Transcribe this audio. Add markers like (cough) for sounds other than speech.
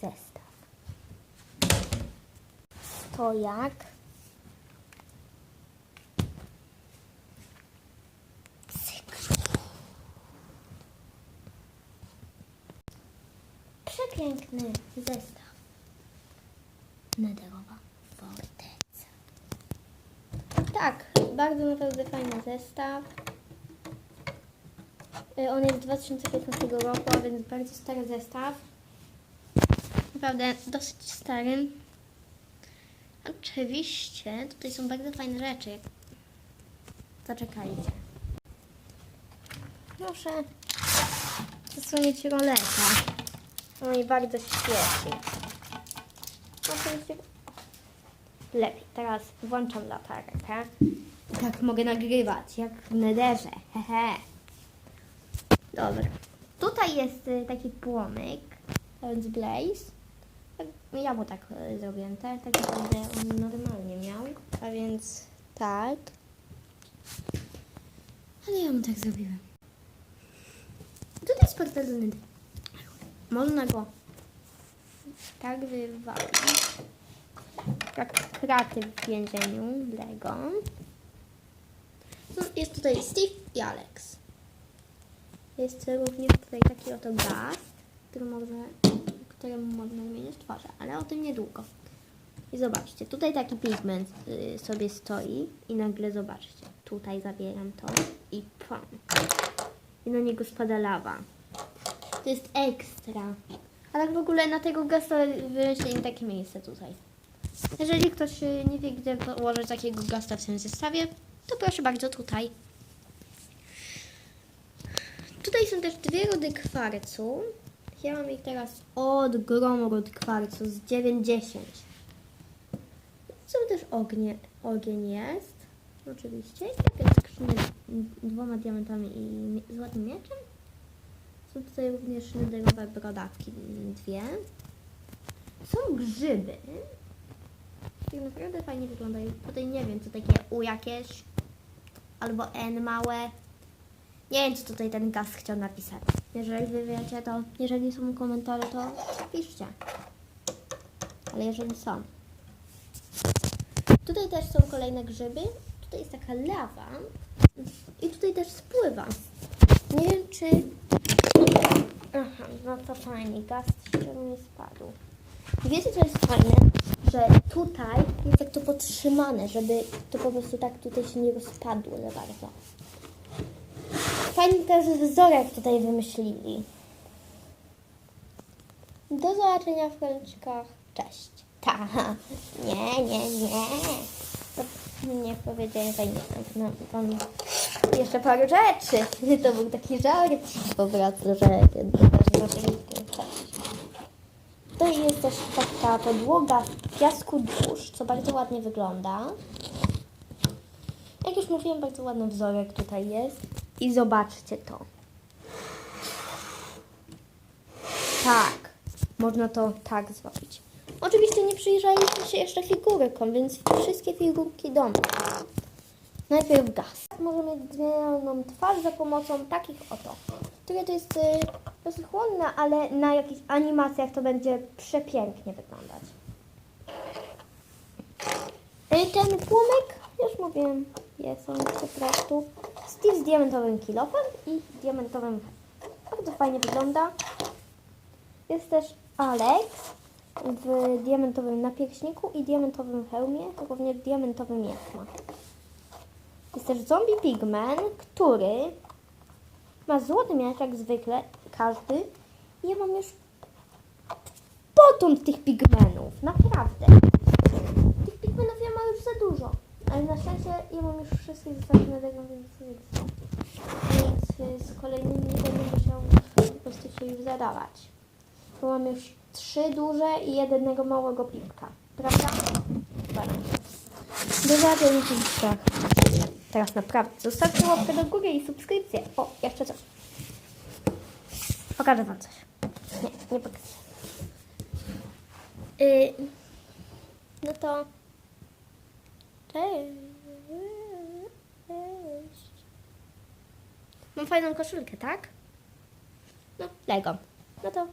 zestaw. Stojak. Przepiękny zestaw. Nederowa forteca. Tak, bardzo naprawdę fajny zestaw. Y, On jest z 2015 roku, a więc bardzo stary zestaw. Naprawdę dosyć stary. Oczywiście tutaj są bardzo fajne rzeczy. Zaczekajcie. Proszę zasłonić roleta. No i bardzo świeci. Lepiej. Teraz włączam latarkę. Tak mogę nagrywać, jak w nederze. Hehe. Dobra. Tutaj jest y, taki płomyk, więc blaze. Tak, Ja mu tak y, zrobiłem, tak, tak naprawdę on normalnie miał, a więc tak. Ale ja mu tak zrobiłem. Tutaj jest portal do Nedy. Można go tak wywalić. Jak kraty w więzieniu Lego. No, Jest tutaj Steve i Alex. Jest również tutaj taki oto gaz, który można, któremu można zmieniać twarze, ale o tym niedługo. I zobaczcie, tutaj taki pigment y, sobie stoi i nagle zobaczcie, tutaj zabieram to i pam. I na niego spada lawa. To jest ekstra. A tak w ogóle na tego gasa wymyślili takie miejsce tutaj. Jeżeli ktoś y, nie wie, gdzie położyć takiego gasta w tym zestawie, to proszę bardzo tutaj. Tutaj są też dwie rudy kwarcu. Ja mam ich teraz od gromu rud kwarcu z 90. Są też ognie, ogień jest. Oczywiście. I taka skrzynia z dwoma diamentami i złotym mieczem. Są tutaj również nederowe brodawki, dwie. Są grzyby. I naprawdę fajnie wyglądają. Tutaj nie wiem, co takie U jakieś. Albo N małe. Nie wiem, co tutaj ten gaz chciał napisać. Jeżeli wy wiecie, to jeżeli są komentarze, to piszcie. Ale jeżeli są. Tutaj też są kolejne grzyby. Tutaj jest taka lawa. I tutaj też spływa. Nie wiem, czy... Aha, no to fajnie. Gaz jeszcze nie spadł. I wiecie, co jest fajne? Że tutaj jest jak to podtrzymane, żeby to po prostu tak tutaj się nie rozpadło za bardzo. Fajny też wzorek tutaj wymyślili. Do zobaczenia w kończykach. Cześć. Ta. (laughs) Nie, nie, nie. To nie powiedziałem tajemnicą. No, tam jeszcze parę rzeczy. (laughs) To był taki żart po prostu, że. Tutaj jest też taka podłoga z piasku dusz, co bardzo ładnie wygląda. Jak już mówiłem, bardzo ładny wzorek tutaj jest. I zobaczcie to. Tak, można to tak zrobić. Oczywiście nie przyjrzeliśmy się jeszcze figurkom, więc wszystkie figurki do mnie. Najpierw gaz. Może mieć zmienioną twarz za pomocą takich oto, które to jest y, dosyć chłonne, ale na jakichś animacjach to będzie przepięknie wyglądać. Y, Ten płomek, już mówiłem, jest on po prostu Steve z diamentowym kilofem i diamentowym Bardzo fajnie wygląda. Jest też Alex w diamentowym napierśniku i diamentowym hełmie, również diamentowy miecz ma. Jest też zombie pigman, który ma złoty miecz jak zwykle, każdy. I ja mam już potąd tych pigmenów, naprawdę. Tych pigmenów ja mam już za dużo. Ale na szczęście ja mam już wszystkie zostawione tego, więc. Więc y, z kolejnymi będę musiał po prostu się już zadawać. Bo mam już trzy duże i jednego małego pipka. Prawda? Do w filmach. Teraz naprawdę. Zostawcie łapkę do góry i subskrypcję. O, jeszcze coś. Pokażę wam coś. Nie, nie pokażę. Yy, no to... Cześć. Mam fajną koszulkę, tak? No, Lego. No to.